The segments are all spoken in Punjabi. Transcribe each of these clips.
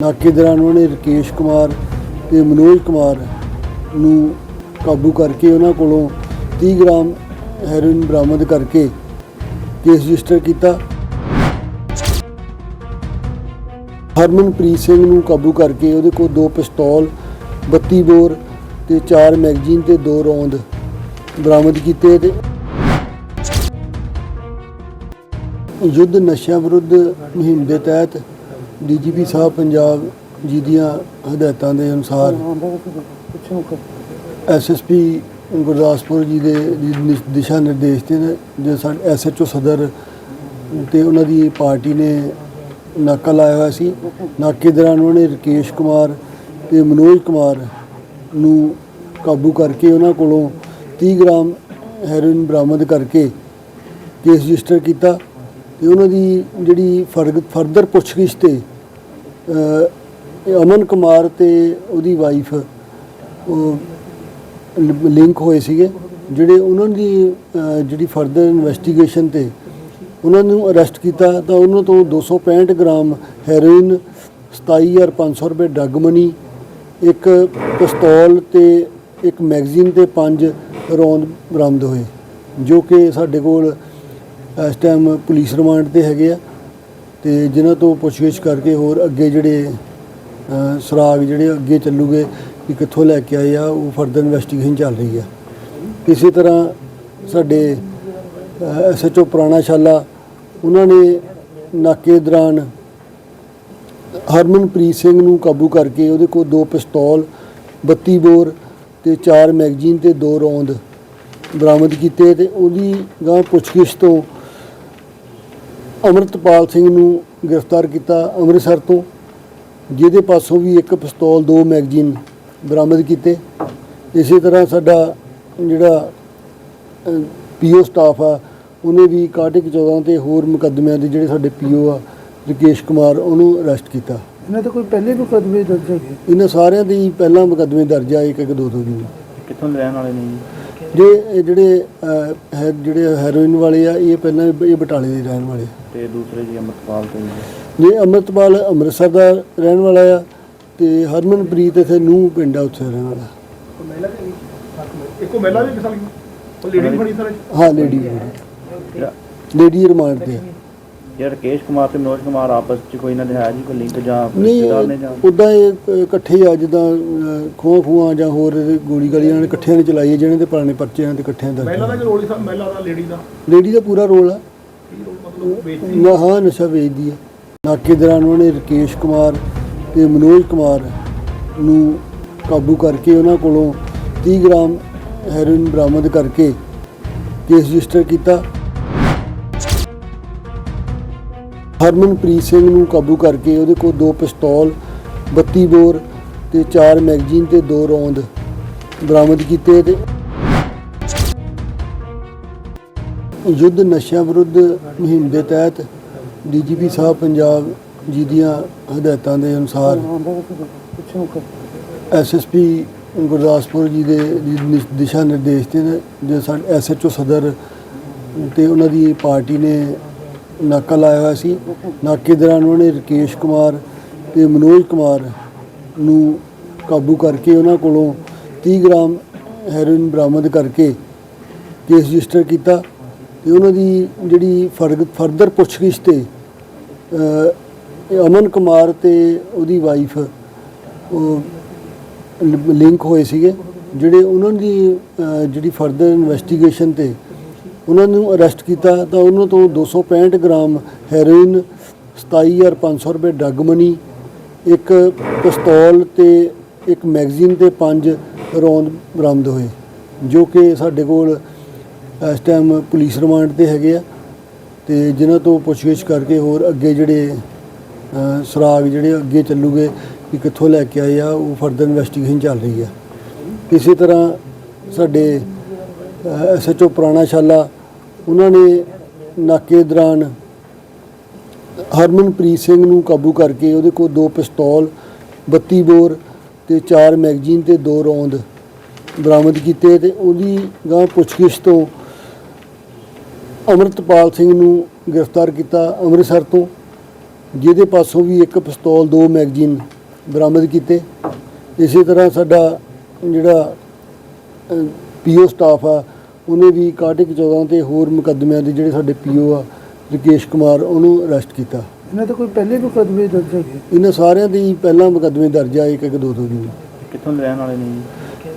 ਨਾਕੇ ਦੌਰਾਨ ਉਹਨਾਂ ਨੇ ਰਕੇਸ਼ ਕੁਮਾਰ ਤੇ ਮਨੋਜ ਕੁਮਾਰ ਨੂੰ ਕਾਬੂ ਕਰਕੇ ਉਹਨਾਂ ਕੋਲੋਂ 30 ਗ੍ਰਾਮ ਹੈਰੋਇਨ ਬਰਾਮਦ ਕਰਕੇ ਕੇਸ ਰਜਿਸਟਰ ਕੀਤਾ। ਹਰਮਨਪ੍ਰੀਤ ਸਿੰਘ ਨੂੰ ਕਾਬੂ ਕਰਕੇ ਉਹਦੇ ਕੋਲ ਦੋ ਪਿਸਤੌਲ 32 ਬੋਰ ਤੇ ਚਾਰ ਮੈਗਜ਼ੀਨ ਤੇ ਦੋ ਰੌਂਦ ਬਰਾਮਦ ਕੀਤੇ ਤੇ ਯੁੱਧ ਨਸ਼ਿਆਂ ਵਿਰੁੱਧ ਮੁਹਿੰਮ ਦੇ ਤਹਿਤ ਡੀਜੀਪੀ ਸਾਹਿਬ ਪੰਜਾਬ ਜੀ ਦੀਆਂ ਹਦਾਇਤਾਂ ਦੇ ਅਨੁਸਾਰ ਐਸਐਸਪੀ ਗੁਰਦਾਸਪੁਰ ਜੀ ਦੇ ਦੀ ਦਿਸ਼ਾ ਨਿਰਦੇਸ਼ ਤੇ ਨੇ, ਜੋ ਸਾਡੇ ਐਸਐਚਓ ਸਦਰ ਤੇ ਉਹਨਾਂ ਦੀ ਪਾਰਟੀ ਨੇ ਨਾਕਾ ਲਾਇਆ ਹੋਇਆ ਸੀ। ਨਾਕੇ ਦੌਰਾਨ ਉਹਨਾਂ ਨੇ ਰਕੇਸ਼ ਕੁਮਾਰ ਤੇ ਮਨੋਜ ਕੁਮਾਰ ਨੂੰ ਕਾਬੂ ਕਰਕੇ ਉਹਨਾਂ ਕੋਲੋਂ 30 ਗ੍ਰਾਮ ਹੈਰੋਇਨ ਬਰਾਮਦ ਕਰਕੇ ਕੇਸ ਰਜਿਸਟਰ ਕੀਤਾ ਤੇ ਉਹਨਾਂ ਦੀ ਜਿਹੜੀ ਫਰਦਰ ਪੁੱਛਗਿੱਛ ਤੇ ਅਮਨ ਕੁਮਾਰ ਤੇ ਉਹਦੀ ਵਾਈਫ ਲਿੰਕ ਹੋਏ ਸੀਗੇ, ਜਿਹੜੇ ਉਹਨਾਂ ਦੀ ਜਿਹੜੀ ਫਰਦਰ ਇਨਵੈਸਟੀਗੇਸ਼ਨ ਤੇ ਉਹਨਾਂ ਨੂੰ ਅਰੈਸਟ ਕੀਤਾ, ਤਾਂ ਉਹਨਾਂ ਤੋਂ 265 ਗ੍ਰਾਮ ਹੈਰੋਇਨ 27500 ਰੁਪਏ ਡਰੱਗ ਮਨੀ ਇੱਕ ਪਿਸਤੌਲ ਤੇ ਇੱਕ ਮੈਗਜ਼ੀਨ ਤੇ ਪੰਜ ਰੌਂਦ ਬਰਾਮਦ ਹੋਏ, ਜੋ ਕਿ ਸਾਡੇ ਕੋਲ ਇਸ ਟਾਈਮ ਪੁਲਿਸ ਰਿਮਾਂਡ ਤੇ ਹੈਗੇ ਆ। ਤੇ ਜਿਨ੍ਹਾਂ ਤੋਂ ਪੁੱਛਗਿੱਛ ਕਰਕੇ ਹੋਰ ਅੱਗੇ ਜਿਹੜੇ ਅ, ਸੁਰਾਗ ਜਿਹੜੇ ਅੱਗੇ ਚੱਲੂਗੇ ਕਿ ਕਿੱਥੋਂ ਲੈ ਕੇ ਆਏ ਆ ਉਹ ਫਰਦਰ ਇਨਵੈਸਟੀਗੇਸ਼ਨ ਚੱਲ ਰਹੀ ਆ। ਇਸੇ ਤਰ੍ਹਾਂ ਸਾਡੇ ਐਸਐਚਓ ਪੁਰਾਣਾ ਸ਼ਾਲਾ ਉਹਨਾਂ ਨੇ ਨਾਕੇ ਦੌਰਾਨ ਹਰਮਨਪ੍ਰੀਤ ਸਿੰਘ ਨੂੰ ਕਾਬੂ ਕਰਕੇ ਉਹਦੇ ਕੋਲ ਦੋ ਪਿਸਤੌਲ 32 ਬੋਰ ਤੇ ਚਾਰ ਮੈਗਜ਼ੀਨ ਤੇ ਦੋ ਰੌਂਦ ਬਰਾਮਦ ਕੀਤੇ ਤੇ ਉਹਦੀ ਗਾਂ ਪੁੱਛਗਿੱਛ ਤੋਂ ਅਮਰਤਪਾਲ ਸਿੰਘ ਨੂੰ ਗ੍ਰਿਫਤਾਰ ਕੀਤਾ ਅੰਮ੍ਰਿਤਸਰ ਤੋਂ ਜਿਹਦੇ ਪਾਸੋਂ ਵੀ ਇੱਕ ਪਿਸਤੌਲ ਦੋ ਮੈਗਜ਼ੀਨ ਬਰਾਮਦ ਕੀਤੇ। ਇਸੇ ਤਰ੍ਹਾਂ ਸਾਡਾ ਜਿਹੜਾ ਪੀਓ ਸਟਾਫ ਆ ਉਹਨੇ ਵੀ ਕਾਟਿਕ 14 ਤੇ ਹੋਰ ਮੁਕੱਦਮਿਆਂ ਦੇ ਜਿਹੜੇ ਸਾਡੇ ਪੀਓ ਆ ਰਕੇਸ਼ ਕੁਮਾਰ ਉਹਨੂੰ ਅਰੈਸਟ ਕੀਤਾ। ਇਹਨਾਂ ਤੇ ਕੋਈ ਪਹਿਲੇ ਵੀ ਮੁਕੱਦਮੇ ਦਰਜ ਹੈਗੇ? ਇਹਨਾਂ ਸਾਰਿਆਂ ਦੇ ਹੀ ਪਹਿਲਾਂ ਮੁਕੱਦਮੇ ਦਰਜ ਆ ਇੱਕ ਇੱਕ ਦੋ। ਦੋ ਜੀ ਕਿੱਥੋਂ ਰਹਿਣ ਵਾਲੇ ਨੇ ਜੀ? ਜੇ ਇਹ ਜਿਹੜੇ ਅਹ, ਹੈ ਜਿਹੜੇ ਹੈਰੋਇਨ ਵਾਲੇ ਆ ਇਹ ਪਹਿਲਾਂ ਇਹ ਬਟਾਲੇ ਦੇ ਰਹਿਣ ਵਾਲੇ ਆ। ਤੇ ਦੂਸਰੇ ਜੀ ਅਮਰਪਾਲ ਤੇ ਜੀ। ਜੇ ਅੰਮ੍ਰਿਤਪਾਲ ਅੰਮ੍ਰਿਤਸਰ ਦਾ ਰਹਿਣ ਵਾਲਾ ਆ ਤੇ ਹਰਮਨਪ੍ਰੀਤ ਇੱਥੇ ਨੂੰਹ ਪਿੰਡ ਆ ਉੱਥੇ ਰਹਿਣ ਵਾਲਾ। ਇੱਕੋ ਮਹਿਲਾ ਵੀ ਕਿਸਾ ਲਈ ਉਹ ਲੇਡੀ ਬਣੀ ਸਰ? ਹਾਂ ਲੇਡੀ ਲੇਡੀ ਰਿਮਾਂਡ ਤੇ ਆ। ਜਿਹੜਾ ਰਕੇਸ਼ ਕੁਮਾਰ ਤੇ ਮਨੋਜ ਕੁਮਾਰ ਆਪਸ ਚ ਕੋਈ ਇਹਨਾਂ ਦੇ ਹੈ ਜੀ ਕੋਈ ਲਿੰਕ ਜਾਂ ਨਹੀਂ ਰਿਸ਼ਤੇਦਾਰ ਨੇ ਜਾਂ? ਉਦਾਂ ਇਹ ਇਕੱਠੇ ਆ ਜਿੱਦਾਂ ਖੂਹਾਂ ਖੂਹਾਂ ਜਾਂ ਹੋਰ ਗੋਲੀ ਗਾਲੀ ਇਹਨਾਂ ਨੇ ਇਕੱਠਿਆਂ ਨੇ ਚਲਾਈ ਹੈ ਜਿਹਨਾਂ ਦੇ ਪੁਰਾਣੇ ਪਰਚੇ ਇਹਨਾਂ ਦੇ ਇਕੱਠਿਆਂ ਮਹਿਲਾ ਦਾ ਦਾ ਕੀ ਰੋਲ ਸੀ? ਮਹਿਲਾ ਦਾ ਲੇਡੀ ਦਾ? ਲੇਡੀ ਦਾ ਪੂਰਾ ਰੋਲ ਆ। ਕੀ ਰੋਲ ਮਤਲਬ ਵੇਚਦੀ ਨਾ ਹਾਂ ਨਸ਼ਾ ਵੇਚਦੀ ਹੈ ਨਾਕੇ ਦੌਰਾਨ ਉਹਨਾਂ ਨੇ ਰਕੇਸ਼ ਕੁਮਾਰ ਤੇ ਮਨੋਜ ਕੁਮਾਰ ਨੂੰ ਕਾਬੂ ਕਰਕੇ ਉਹਨਾਂ ਕੋਲੋਂ 30 ਗ੍ਰਾਮ ਹੈਰੋਇਨ ਬਰਾਮਦ ਕਰਕੇ ਕੇਸ ਰਜਿਸਟਰ ਕੀਤਾ। ਹਰਮਨਪ੍ਰੀਤ ਸਿੰਘ ਨੂੰ ਕਾਬੂ ਕਰਕੇ ਉਹਦੇ ਕੋਲ ਦੋ ਪਿਸਤੌਲ 32 ਬੋਰ ਤੇ ਚਾਰ ਮੈਗਜ਼ੀਨ ਤੇ ਦੋ ਰੌਂਦ ਬਰਾਮਦ ਕੀਤੇ ਤੇ ਯੁੱਧ ਨਸ਼ਿਆਂ ਵਿਰੁੱਧ ਮੁਹਿੰਮ ਦੇ ਤਹਿਤ ਡੀਜੀਪੀ ਸਾਹਿਬ ਪੰਜਾਬ ਜੀ ਦੀਆਂ ਹਦਾਇਤਾਂ ਦੇ ਅਨੁਸਾਰ ਐਸਐਸਪੀ ਗੁਰਦਾਸਪੁਰ ਜੀ ਦੇ ਦਿਸ਼ਾ ਨਿਰਦੇਸ਼ ਤੇ ਨੇ, ਜੋ ਸਾਡੇ ਐਸਐਚਓ ਸਦਰ ਤੇ ਉਹਨਾਂ ਦੀ ਪਾਰਟੀ ਨੇ ਨਾਕਾ ਲਾਇਆ ਹੋਇਆ ਸੀ। ਨਾਕੇ ਦੌਰਾਨ ਉਹਨਾਂ ਨੇ ਰਕੇਸ਼ ਕੁਮਾਰ ਤੇ ਮਨੋਜ ਕੁਮਾਰ ਨੂੰ ਕਾਬੂ ਕਰਕੇ ਉਹਨਾਂ ਕੋਲੋਂ 30 ਗ੍ਰਾਮ ਹੈਰੋਇਨ ਬਰਾਮਦ ਕਰਕੇ ਕੇਸ ਰਜਿਸਟਰ ਕੀਤਾ ਤੇ ਉਹਨਾਂ ਦੀ ਜਿਹੜੀ ਫਰਦਰ ਪੁੱਛਗਿੱਛ ਤੇ ਅਮਨ ਕੁਮਾਰ ਤੇ ਉਹਦੀ ਵਾਈਫ ਉਹ ਲਿੰਕ ਹੋਏ ਸੀਗੇ, ਜਿਹੜੇ ਉਹਨਾਂ ਦੀ ਜਿਹੜੀ ਫਰਦਰ ਇਨਵੈਸਟੀਗੇਸ਼ਨ ਤੇ ਉਹਨਾਂ ਨੂੰ ਅਰੈਸਟ ਕੀਤਾ ਤਾਂ ਉਹਨਾਂ ਤੋਂ 265 ਗ੍ਰਾਮ ਹੈਰੋਇਨ 27500 ਰੁਪਏ ਡਰੱਗ ਮਨੀ ਇੱਕ ਪਿਸਤੌਲ ਤੇ ਇੱਕ ਮੈਗਜ਼ੀਨ ਤੇ ਪੰਜ ਰੌਂਦ ਬਰਾਮਦ ਹੋਏ ਜੋ ਕਿ ਸਾਡੇ ਕੋਲ ਇਸ ਟਾਈਮ ਪੁਲਿਸ ਰਿਮਾਂਡ ਤੇ ਹੈਗੇ ਆ ਤੇ ਜਿਨ੍ਹਾਂ ਤੋਂ ਪੁੱਛਗਿੱਛ ਕਰਕੇ ਹੋਰ ਅੱਗੇ ਜਿਹੜੇ ਅ, ਸੁਰਾਗ ਜਿਹੜੇ ਅੱਗੇ ਚੱਲੂਗੇ ਕਿ ਕਿੱਥੋਂ ਲੈ ਕੇ ਆਏ ਆ ਉਹ ਫਰਦਰ ਇਨਵੈਸਟੀਗੇਸ਼ਨ ਚੱਲ ਰਹੀ ਆ। ਕਿਸੇ ਤਰ੍ਹਾਂ ਸਾਡੇ ਐਸਐਚਓ ਪੁਰਾਣਾ ਸ਼ਾਲਾ ਉਹਨਾਂ ਨੇ ਨਾਕੇ ਦੌਰਾਨ ਹਰਮਨਪ੍ਰੀਤ ਸਿੰਘ ਨੂੰ ਕਾਬੂ ਕਰਕੇ ਉਹਦੇ ਕੋਲ ਦੋ ਪਿਸਤੌਲ 32 ਬੋਰ ਤੇ ਚਾਰ ਮੈਗਜ਼ੀਨ ਤੇ ਦੋ ਰੌਂਦ ਬਰਾਮਦ ਕੀਤੇ ਤੇ ਉਹਦੀ ਗਾਂ ਪੁੱਛਗਿੱਛ ਤੋਂ ਅਮਰਤਪਾਲ ਸਿੰਘ ਨੂੰ ਗ੍ਰਿਫਤਾਰ ਕੀਤਾ ਅੰਮ੍ਰਿਤਸਰ ਤੋਂ, ਜਿਹਦੇ ਪਾਸੋਂ ਵੀ ਇੱਕ ਪਿਸਤੌਲ, ਦੋ ਮੈਗਜ਼ੀਨ ਬਰਾਮਦ ਕੀਤੇ। ਇਸੇ ਤਰ੍ਹਾਂ ਸਾਡਾ ਜਿਹੜਾ ਪੀਓ ਸਟਾਫ ਆ ਉਹਨੇ ਵੀ ਕਾਟਿਕ 14 ਤੇ ਹੋਰ ਮੁਕੱਦਮਿਆਂ ਦੇ ਜਿਹੜੇ ਸਾਡੇ ਪੀਓ ਆ ਰਕੇਸ਼ ਕੁਮਾਰ ਉਹਨੂੰ ਅਰੈਸਟ ਕੀਤਾ। ਇਹਨਾਂ ਤੇ ਕੋਈ ਪਹਿਲੇ ਵੀ ਮੁਕੱਦਮੇ ਦਰਜ ਹੈਗੇ ਇਹਨਾਂ ਸਾਰਿਆਂ ਦੇ ਪਹਿਲਾਂ ਮੁਕੱਦਮੇ ਦਰਜ ਆ ਇੱਕ ਇੱਕ ਦੋ ਦੋ ਜੀ ਕਿੱਥੋਂ ਦੇ ਰਹਿਣ ਵਾਲੇ ਨੇ ਜੀ?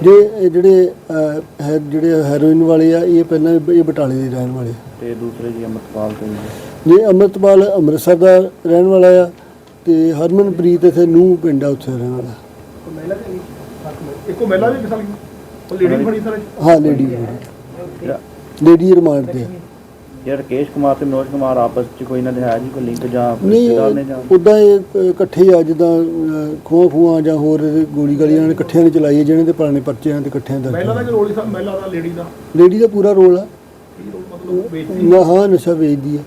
ਜੇ ਇਹ ਜਿਹੜੇ ਅਹ, ਹੈ ਜਿਹੜੇ ਹੈਰੋਇਨ ਵਾਲੇ ਆ ਇਹ ਪਹਿਲਾਂ ਇਹ ਬਟਾਲੇ ਦੇ ਰਹਿਣ ਵਾਲੇ ਆ। ਤੇ ਦੂਸਰੇ ਜੀ ਅੰਮ੍ਰਿਤਪਾਲ ਸਿੰਘ ਜੀ? ਜੇ ਅੰਮ੍ਰਿਤਪਾਲ ਅੰਮ੍ਰਿਤਸਰ ਦਾ ਰਹਿਣ ਵਾਲਾ ਆ ਤੇ ਹਰਮਨਪ੍ਰੀਤ ਇੱਥੇ ਨੂੰਹ ਪਿੰਡ ਆ ਉੱਥੇ ਰਹਿਣ ਵਾਲਾ। ਮਹਿਲਾ ਵੀ ਇੱਕੋ ਮਹਿਲਾ ਵੀ ਕਿਸਾ ਲਈ ਉਹ ਲੇਡੀ ਵੀ ਬਣੀ ਸਰ ਹਾਂ ਲੇਡੀ ਲੇਡੀ ਰਿਮਾਂਡ ਤੇ। ਆ। ਜਿਹੜਾ ਰਕੇਸ਼ ਕੁਮਾਰ ਤੇ ਮਨੋਜ ਕੁਮਾਰ ਆਪਸ ਚ ਕੋਈ ਇਹਨਾਂ ਦੇ ਹੈ ਜੀ ਕੋਈ ਲਿੰਕ ਜਾਂ ਨਹੀਂ ਰਿਸ਼ਤੇਦਾਰ ਨੇ ਜਾਂ? ਉਦਾਂ ਇਹ ਇਕੱਠੇ ਆ ਜਿੱਦਾਂ ਖੂਹਾਂ ਖੂਹਾਂ ਜਾਂ ਹੋਰ ਗੋਲੀ ਗਾਲੀਆਂ ਨੇ ਇਕੱਠਿਆਂ ਨੇ ਚਲਾਈ ਹੈ ਜਿਹਨਾਂ ਦੇ ਪੁਰਾਣੇ ਪਰਚੇ ਹਨ ਤੇ ਇਕੱਠਿਆਂ ਮਹਿਲਾ ਦਾ ਦਾ ਕਿ ਰੋਲ ਹੀ ਸਰ ਮਹਿਲਾ ਦਾ ਲੇਡੀ ਦਾ? ਲੇਡੀ ਦਾ ਪੂਰਾ ਰੋਲ ਆ। ਕੀ ਰੋਲ ਮਤਲਬ? ਵੇਚਦੀ ਨਾ ਹਾਂ? ਨਸ਼ਾ ਵੇਚਦੀ ਆ